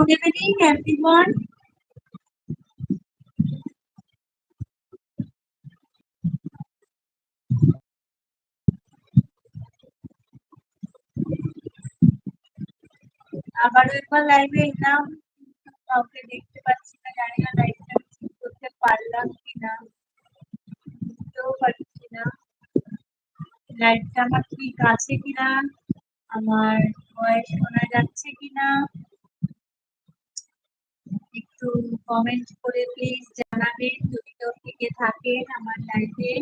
Good evening, everyone. আবারও একবার লাইভে এলাম কাউকে দেখতে পাচ্ছি না জানি না লাইভটা ঠিক করতে পারলাম কিনা বুঝতেও পারছি না লাইভটা আমার ঠিক আছে কিনা আমার ভয়েস শোনা যাচ্ছে কিনা একটু কমেন্ট করে প্লিজ জানাবেন। যদি কেউ থেকে থাকেন আমার লাইভে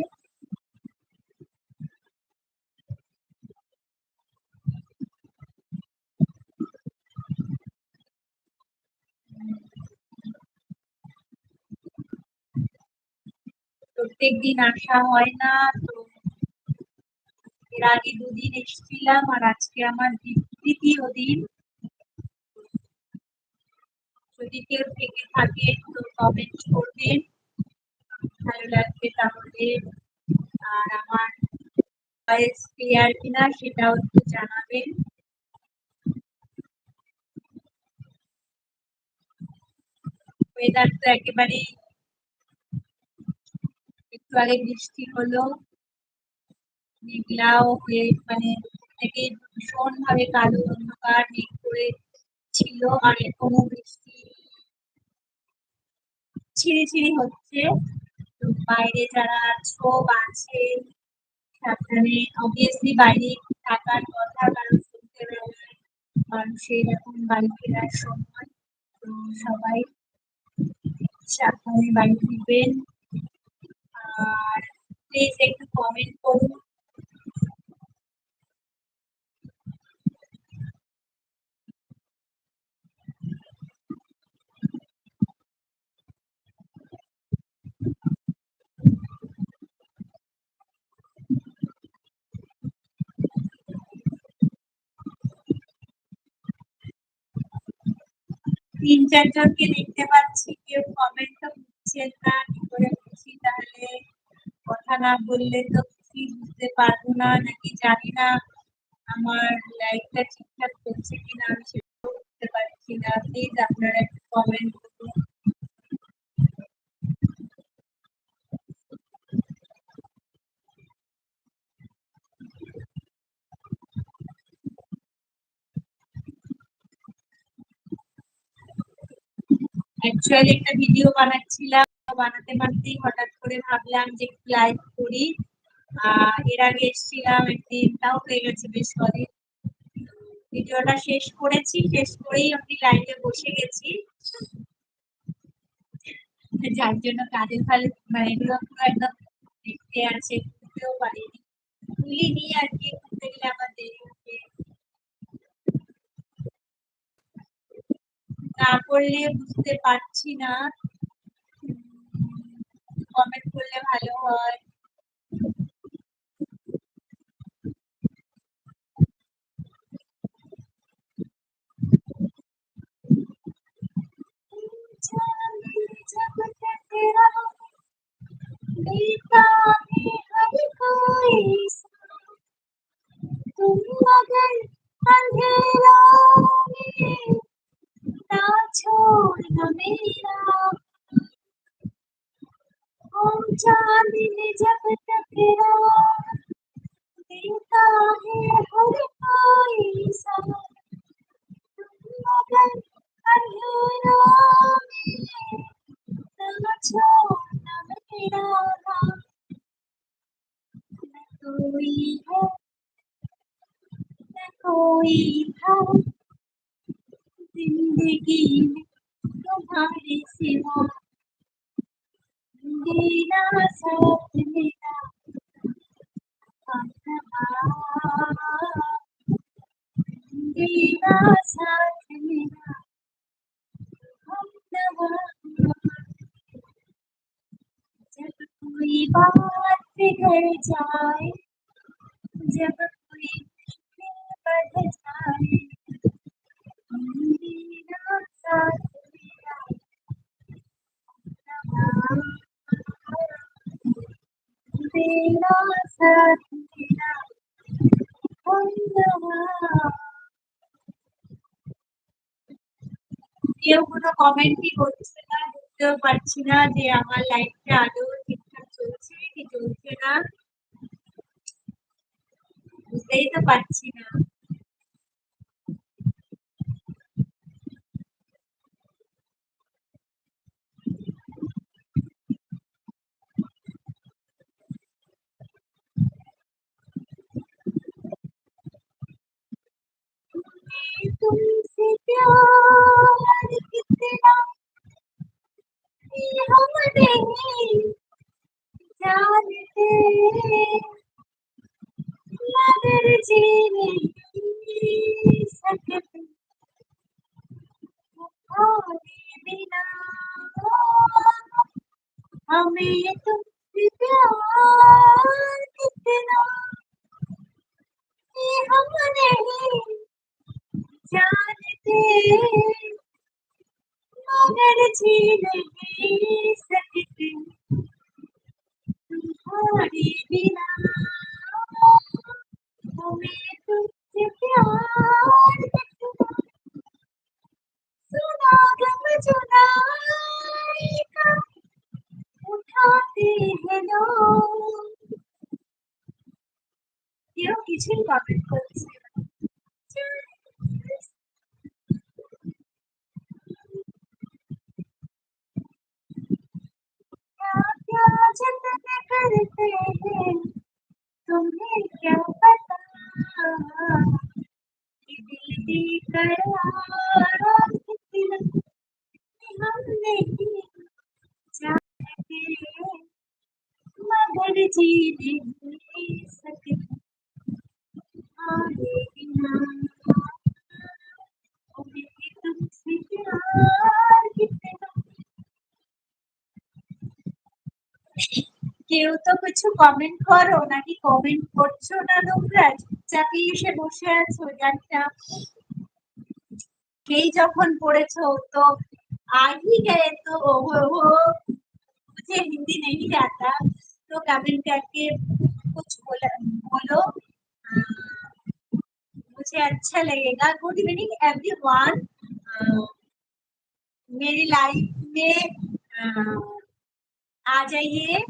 প্রত্যেক দিন আসা হয় না, তো এর আগে দুদিন এসেছিলাম আর আজকে আমার তৃতীয় দিন। যদি কেউ থেকে থাকে, তো কমেন্ট করবেন। ভালো লাগবে তাহলে। আর আমার ভয়েস ক্লিয়ার কিনা সেটাও একটু জানাবেন। ওয়েদার তো একেবারেই একটু আগে বৃষ্টি হলো। মেঘলাও হয়ে মানে থেকে ভীষণ ভাবে কালো অন্ধকার, মেঘ করে ছিল, আর এখনও বৃষ্টি ছিঁড়ি ছিঁড়ি হচ্ছে। বাইরে যারা আছো আছে, সাবধানে অবভিয়াসলি বাইরে থাকার কথা, কারণ সন্ধ্যেবেলায় মানুষের এখন বাড়ি ফেরার সময়। তো সবাই সাবধানে বাড়ি ফিরবেন আর প্লিজ একটু কমেন্ট করুন। তিন চারজনকে দেখতে পাচ্ছি, কেউ কমেন্ট তো বুঝছেন না, কি করে বুঝি তাহলে? কথা না বললে তো কিছুই বুঝতে পারব না, নাকি জানি না আমার লাইফটা ঠিকঠাক চলছে কিনা, আমি সেটাও বুঝতে পারছি না। প্লিজ আপনারা একটু কমেন্ট অ্যাকচুয়ালি একটা ভিডিও বানাচ্ছিলাম, বানাতে বানাতেই হঠাৎ করে ভাবলাম যে একটু লাইভ করি। এর আগে এসেছিলাম একদিন, তাও হয়ে গেছে বেশ কদিন। ভিডিওটা শেষ করেছি, শেষ করেই আমি লাইভে বসে গেছি। যার জন্য কাজের ফলে মানে এগুলো পুরো একদম দেখতে আছে বুঝতেও পারিনি তুলিনি আর কি ঘুরতে গেলে আমার দেরি না করলে বুঝতে পারছি না। কমেন্ট করলে ভালো হয়। কেউ কোনো কমেন্টই করছে না বুঝতেও পারছি না যে আমার লাইফটা আদৌ ঠিকঠাক চলছে কি চলছে না বুঝতেই তো পারছি না हम नहीं जानते मगर जी नहीं सकते तुम्हारे बिना हमें तुमसे प्यार कितना ये हम नहीं जानते मगर जी नहीं सकते तुम्हारे बिना मगर जी नहीं सकते आगे बिना हमें तुमसे प्यार कितना কেউ তো কিছু কমেন্ট করো নাকি কমেন্ট করছো না তোমরা চুপচাপই এসে বসে আছো জানি না সেই যখন পড়েছো তো आ ही गए तो वो वो मुझे हिंदी नहीं आता तो कमेंट करके कुछ बोला बोलो। आ, मुझे अच्छा लगेगा। गुड इवनिंग एवरीवन मेरी लाइफ में आ, आ जाइए।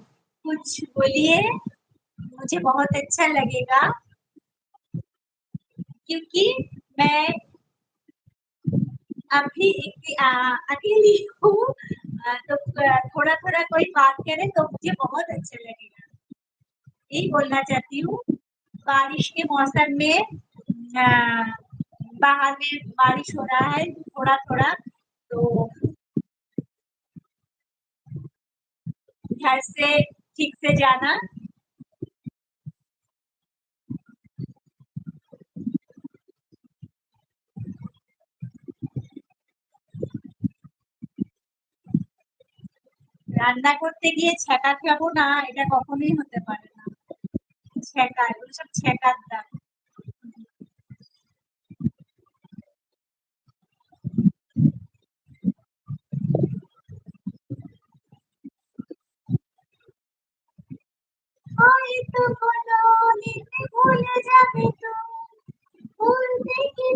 कुछ बोलिए। मुझे बहुत अच्छा लगेगा। क्योंकि मैं अभी अकेली हूँ। तो थोड़ा थोड़ा कोई बात करे तो मुझे बहुत अच्छा लगेगा। यही बोलना चाहती हूँ, बारिश के मौसम में बाहर में बारिश हो रहा है थोड़ा थोड़ा तो घर से ठीक से जाना রান্না করতে গিয়ে ছ্যাঁকা খাব না, এটা কখনোই হতে পারে না। ছ্যাঁকা, এগুলো সব ছ্যাঁকার দাম। ভুলতে কি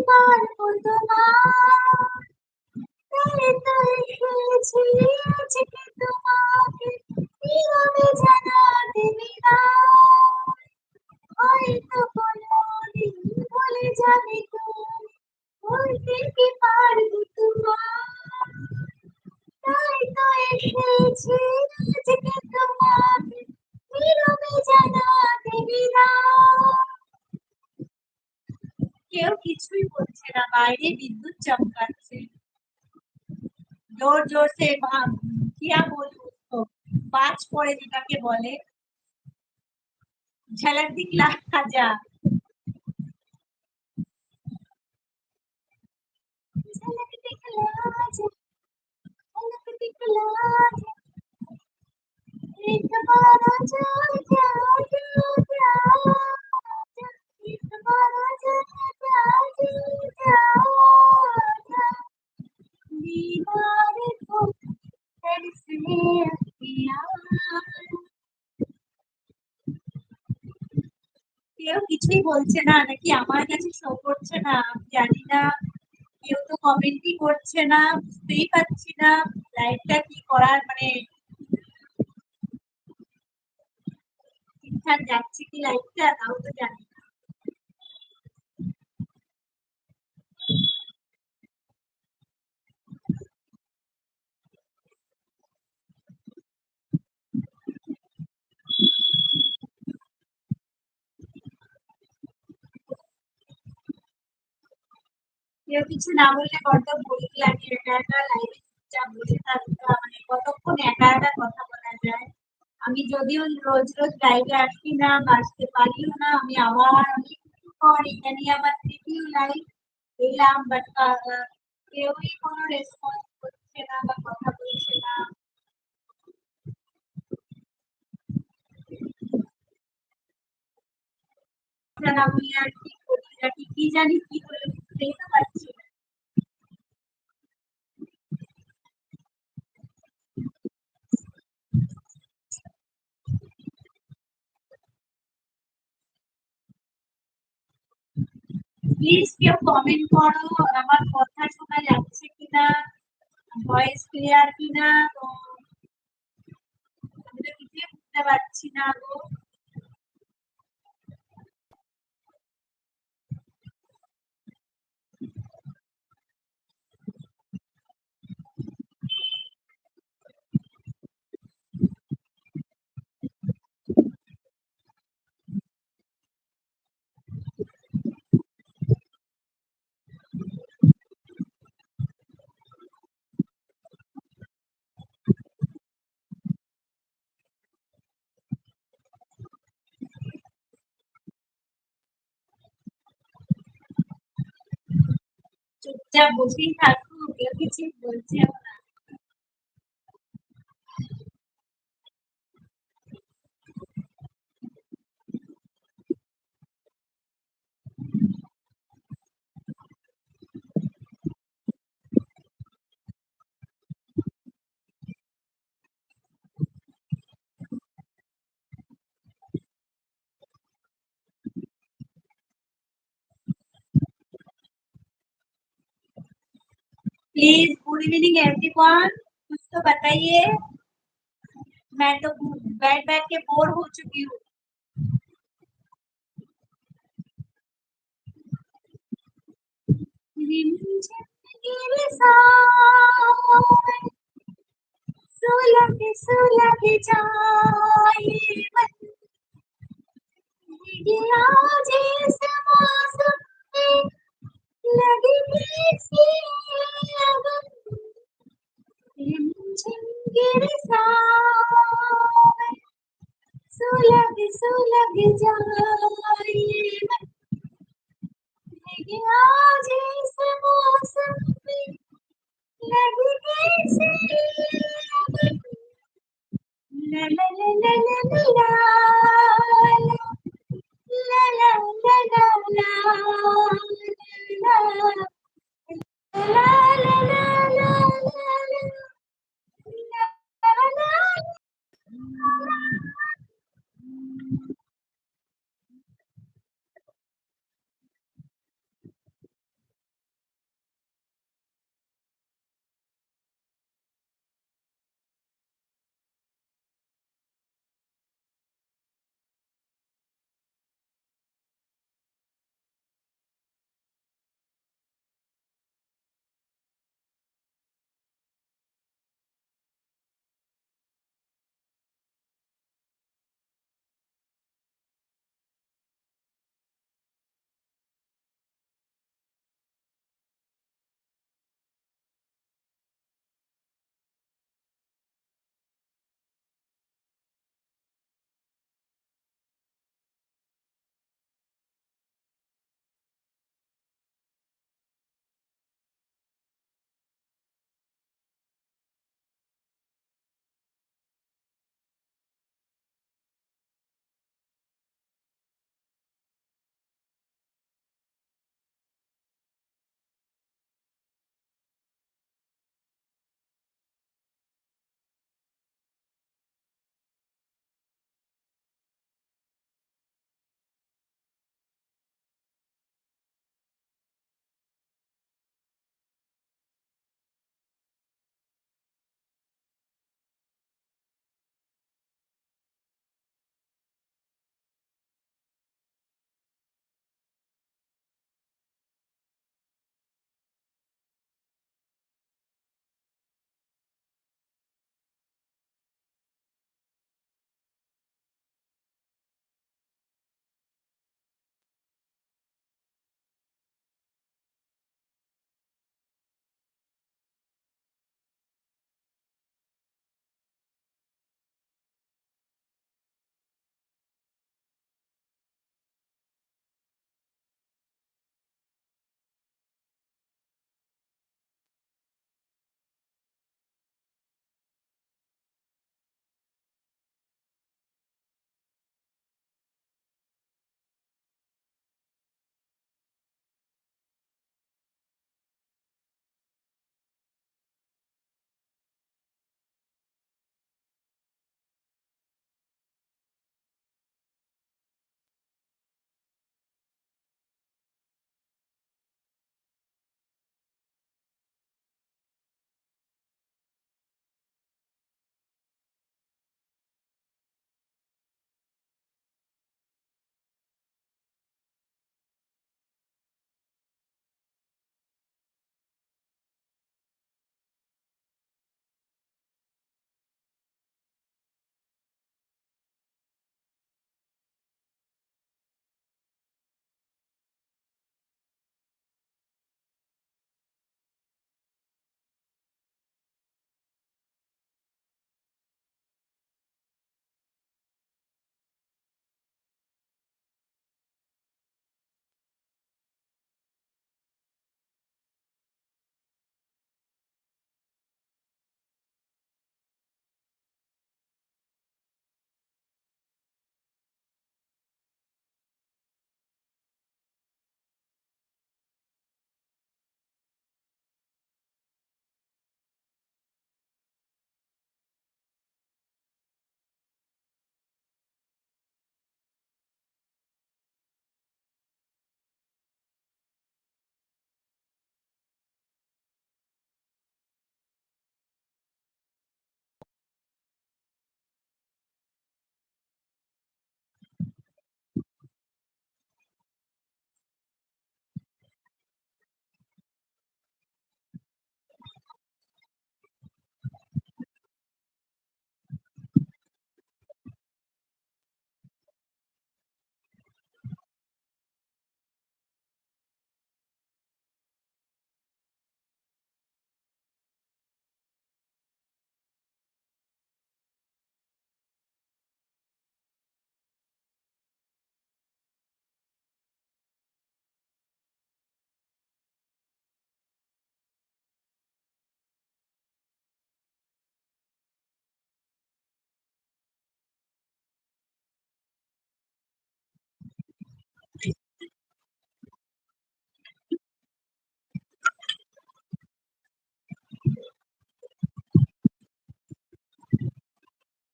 কেউ কিছুই বলছে না বাইরে বিদ্যুৎ চমকাচ্ছে। জোর জোর সে কিয়া বলবো उसको বাজ পড়ে যেটাকে বলে ঝলক দিখলা যা ঝলক দিখলা যা ঝলক দিখলা যা एक बार आजा आजा आजा आजा কেউ কিছুই বলছে না, নাকি আমার কাছে শো করছে না? জানি না। কেউ তো কমেন্টই করছে না, বুঝতেই পারছি না। লাইভটা কি করার মানে ঠিকঠাক যাচ্ছে কি লাইভটা তাও তো জানি কেউ কিছু না বললে বড্ড বোরিং লাগে একা একা লাইভে চুপচাপ বসে থাকতে মানে কতক্ষণ একা একা কথা বলা যায়? আমি যদিও রোজ রোজ লাইভে আসি না বাঁচতে পারিও না, আমি আবার কিছু পর এখানে আবার তৃতীয় লাইভ এলাম বাট কেউই কোনো রেসপন্স করছে না বা কথা বলছে না। বলি আর কি করি কি জানি কি হলো। বুঝতেই তো পারছি না প্লিজ কেউ কমেন্ট করো। আমার কথা শোনা যাচ্ছে কিনা? ভয়েস ক্লিয়ার কিনা? তো বুঝতে পারছি না গো। যা বসেই থাকব ওকে কিছু বলছে प्लीज़ गुड इवनिंग एवरीवन कुछ तो बताइए। मैं तो बैठ बैठ के बोर हो चुकी हूँ। जाए लगी যাওয়া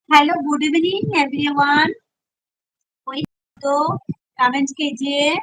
हेलो गुड इवनिंग एवरीवन कोई तो कमेंट कीजिए